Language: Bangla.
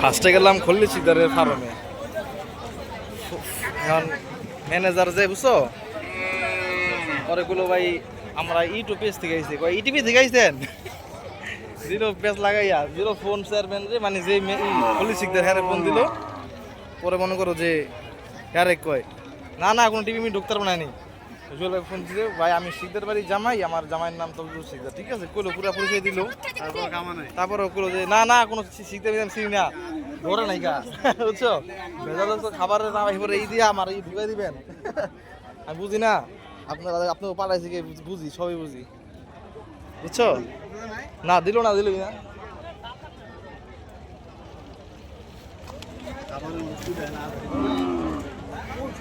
ফার্স্টে গেলাম খুললি সিদ্ধারের ফার্মে। এখন ম্যানেজার যে, বুঝছ? পরে গুলো ভাই, আমরা ইউটিউব পেজ থেকে আইছি। কয় ইটিভি থেকে আইছেন? জিরো পেজ লাগাইয়া। জিরো ফোন চেয়ারম্যান যে মানে যে খুললি সিকদার হ্যারে ফোন দিল। পরে মনে করো যে, হ্যারে কয় না না কোনো টিভি আমি ঢুকতে পারব না নি জুয়েল ভাই ফোন দিলে ভাই আমি শিকদার বাড়ি জামাই আমার জামাইয়ের নাম তবজুল শিকদার ঠিক আছে কইলো পুরা পরিচয় দিল। তারপরে কইলো যে না না কোনো শিখতে আমি চিনি না। ধরে নাই গা। বুঝছ? ভেজাল তো খাবারের নাম এবারে এই দিয়ে আমার এই ঢুকাই দিবেন। আমি বুঝি না। আপনার আপনার পালাইছে কি বুঝি সবই বুঝি। বুঝছ? না দিল না দিল না।